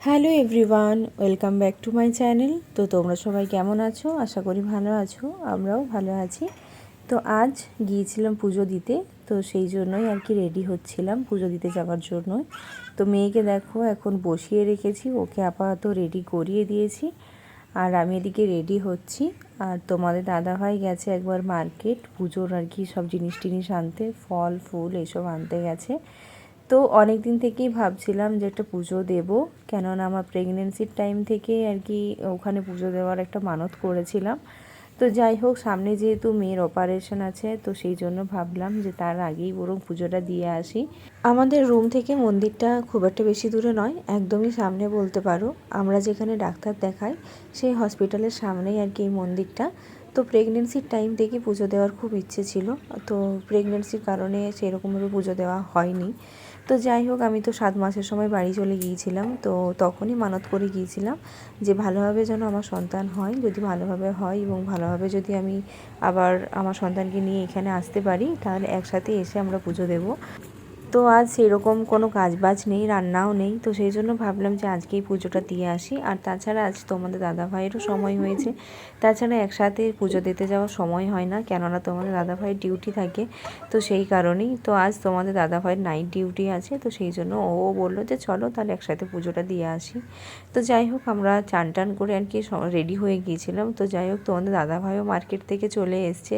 Hello everyone, welcome back to my channel. তো তোমরা সবাই কেমন আছো? আশা করি ভালো আছো, আমরাও ভালো আছি। তো আজ গিয়েছিলাম পুজো দিতে, তো সেই জন্যই আর কি রেডি হচ্ছিলাম পুজো দিতে যাওয়ার জন্যই। তো মেয়েকে দেখো, এখন বসিয়ে রেখেছি, ওকে আপাতত রেডি করিয়ে দিয়েছি। আর আমি এদিকে রেডি হচ্ছি। আর তোমাদের দাদাভাই গেছে একবার মার্কেট, পুজোর আর কি সব জিনিস টিনিস আনতে, ফল, ফুল এসব আনতে গেছে। তো অনেক দিন থেকেই ভাবছিলাম যে একটা পুজো দেব, কেননা আমার প্রেগনেন্সির টাইম থেকে আর কি ওখানে পুজো দেওয়ার একটা মানত করেছিলাম। তো যাই হোক, সামনে যেহেতু মেয়ের অপারেশন আছে, তো সেই জন্য ভাবলাম যে তার আগেই বরং পুজোটা দিয়ে আসি। আমাদের রুম থেকে মন্দিরটা খুব একটা বেশি দূরে নয়, একদমই সামনে বলতে পারো। আমরা যেখানে ডাক্তার দেখাই, সেই হসপিটালের সামনেই আর কি এই মন্দিরটা। তো প্রেগনেন্সির টাইম থেকে পুজো দেওয়ার খুব ইচ্ছে ছিল, তো প্রেগনেন্সির কারণে সেরকমভাবে পুজো দেওয়া হয়নি। তো যাই হোক, আমি তো সাত মাসের সময় বাড়ি চলে গিয়েছিলাম। তো তখনই মানত করে গিয়েছিলাম যে ভালোভাবে যেন আমার সন্তান হয়, যদি ভালোভাবে হয় এবং ভালোভাবে যদি আমি আবার আমার সন্তানকে নিয়ে এখানে আসতে পারি, তাহলে একসাথে এসে আমরা পুজো দেবো। তো আজ সেরকম কোনো কাজ বাজ নেই, রান্নাও নেই। তো সেই জন্য ভাবলাম যে আজকেই পুজোটা দিয়ে আসি। আর তাছাড়া আজ তোমাদের দাদা ভাইয়েরও সময় হয়েছে। তাছাড়া একসাথে পুজো দিতে যাওয়ার সময় হয় না, কেননা তোমাদের দাদা ভাইয়ের ডিউটি থাকে। তো সেই কারণেই তো আজ তোমাদের দাদা ভাইয়ের নাইট ডিউটি আছে, তো সেই জন্য ও বলল যে চলো তাহলে একসাথে পুজোটা দিয়ে আসি। তো যাই হোক, আমরা চান টান করে আর কি রেডি হয়ে গিয়েছিলাম। তো যাই হোক, তোমাদের দাদা ভাইও মার্কেট থেকে চলে এসছে।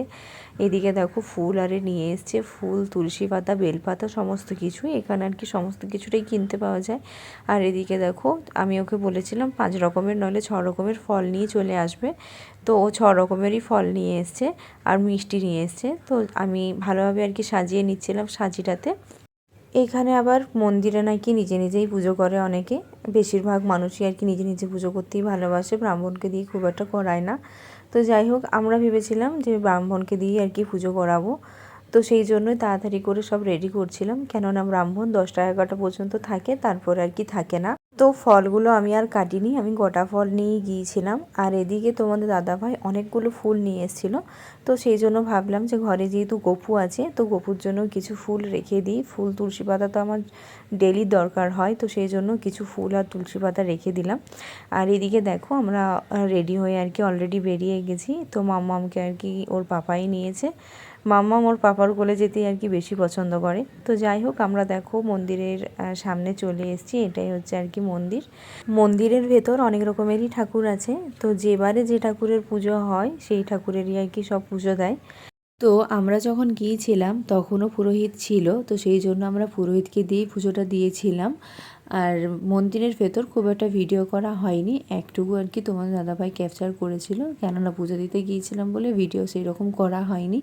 এদিকে দেখো ফুল আরে নিয়ে এসছে, ফুল, তুলসী পাতা, বেলপাতা, সমস্ত কিছু এখানে আর কি সমস্ত কিছুটাই কিনতে পাওয়া যায়। আর এদিকে দেখো, আমি ওকে বলেছিলাম পাঁচ রকমের নলে ছ রকমের ফল নিয়ে চলে আসবে। তো ও ছ রকমেরই ফল নিয়ে এসছে আর মিষ্টি নিয়ে এসছে। তো আমি ভালোভাবে আর কি সাজিয়ে নিচ্ছিলাম সাজিটাতে। এখানে আবার মন্দিরে নাকি নিজে নিজেই পুজো করে অনেকে। বেশিরভাগ মানুষই আর কি নিজে নিজে পুজো করতেই ভালোবাসে, ব্রাহ্মণকে দিয়ে খুব একটা করায় না। তো যাই হোক, আমরা ভেবেছিলাম যে ব্রাহ্মণকে দিয়ে আর কি পুজো করাবো। তো সেই জন্যই তাড়াতাড়ি করে সব রেডি করছিলাম। কেননা ব্রাহ্মণ দশটা এগারোটা পর্যন্ত থাকে, তারপর আর কি থাকে না। তো ফলগুলো আমি আর কাটিনি, আমি গোটা ফল নিয়ে গিয়েছিলাম। আর এদিকে তোমাদের দাদাভাই অনেকগুলো ফুল নিয়ে এসেছিল। তো সেই জন্য ভাবলাম যে ঘরে যেহেতু গপু আছে, তো গপুর জন্য কিছু ফুল রেখে দিই। ফুল, তুলসী পাতা তো আমার ডেলি দরকার হয়, তো সেই জন্য কিছু ফুল আর তুলসী পাতা রেখে দিলাম। আর এদিকে দেখো আমরা রেডি হয়ে আর কি অলরেডি বেরিয়ে গেছি। তো মাম্মামকে আর কি ওর পাপাই নিয়েছে। মাম্মাম মোর পাপার কোলে যেতেই আর কি বেশি পছন্দ করে। তো যাই হোক, আমরা দেখো মন্দিরের সামনে চলে এসেছি, এটাই হচ্ছে আর কি মন্দির। মন্দিরের ভেতর অনেক রকমেরই ঠাকুর আছে। তো যেবারে যে ঠাকুরের পুজো হয়, সেই ঠাকুরেরই আর কি সব পুজো দেয়। তো আমরা যখন গিয়েছিলাম, তখনও পুরোহিত ছিল, তো সেই জন্য আমরা পুরোহিতকে দিয়েই পুজোটা দিয়েছিলাম। আর মন্দিরের ভেতর খুব একটা ভিডিও করা হয়নি। একটুকু আর কি তোমার দাদাভাই ক্যাপচার করেছিল, কেননা পুজো দিতে গিয়েছিলাম বলে ভিডিও সেই রকম করা হয়নি।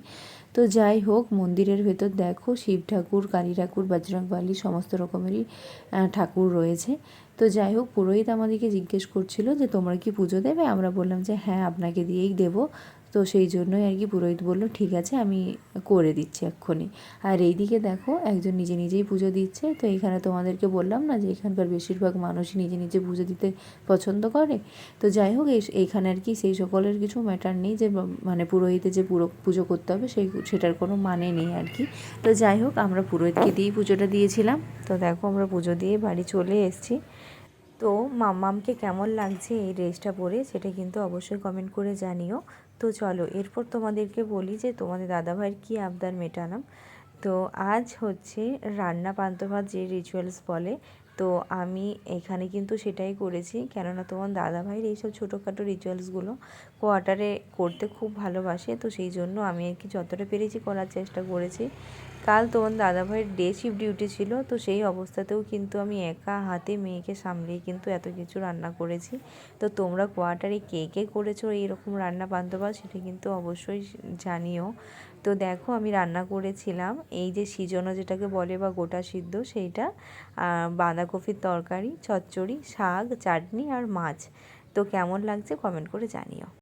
তো যাই হোক, মন্দিরের ভেতর দেখো, শিব ঠাকুর, কালী ঠাকুর বজরংবলী সমস্ত রকমেরই ঠাকুর রয়েছে। তো যাই হোক, পুরোহিত আমাদেরকে জিজ্ঞেস করছিল যে, তোমরা কি পুজো দেবে? আমরা বললাম যে হ্যাঁ আপনাকে দিয়েই দেবো। তো সেই জন্যই আর কি পুরোহিত বলল, ঠিক আছে, আমি করে দিচ্ছি এক্ষুনি। আর এইদিকে দেখো, একজন নিজে নিজেই পুজো দিচ্ছে। তো এখানে তোমাদেরকে বললাম না যে, এখানকার বেশিরভাগ মানুষই নিজে নিজে পুজো দিতে পছন্দ করে। তো যাই হোক, এই এইখানে আর কি সেই সকলের কিছু ম্যাটার নেই যে মানে পুরোহিতে যে পুরো পুজো করতে হবে, সেই সেটার কোনো মানে নেই আর কি। তো যাই হোক, আমরা পুরোহিতকে দিয়েই পুজোটা দিয়েছিলাম। তো দেখো, আমরা পুজো দিয়ে বাড়ি চলে এসেছি। তো মামামকে কেমন লাগছে এই ড্রেসটা পরে সেটা কিন্তু অবশ্যই কমেন্ট করে জানিও। তো চলো, এরপর তোমাদেরকে বলি যে তোমাদের দাদাভাইয়ের কী আবদার মেটালাম তো আজ হচ্ছে রান্না পান্তভাত যে রিচুয়ালস বলে তো আমি এখানে কিন্তু সেটাই করেছি। কেননা তোমার দাদাভাইয়ের এইসব ছোটোখাটো রিচুয়ালসগুলো কোয়ার্টারে করতে খুব ভালোবাসে। তো সেই জন্য আমি আর কি যতটা পেরেছি করার চেষ্টা করেছি। কাল তোমার দাদাভাইয়ের ডে শিফট ডিউটি ছিল। তো সেই অবস্থাতেও কিন্তু আমি একা হাতে মেয়েকে সামলেই কিন্তু এত কিছু রান্না করেছি। তো তোমরা কোয়ার্টারে কে কে করেছ, এইরকম রান্না বান্ধবা সেটা কিন্তু অবশ্যই জানিও। তো দেখো আমি রান্না করেছিলাম। এই যে সিজনো যেটাকে বলে বা গোটা সিদ্ধ সেইটা বাঁধাকপির তরকারি, চচ্চড়ি, শাক, চাটনি আর মাছ। তো কেমন লাগছে কমেন্ট করে জানিও।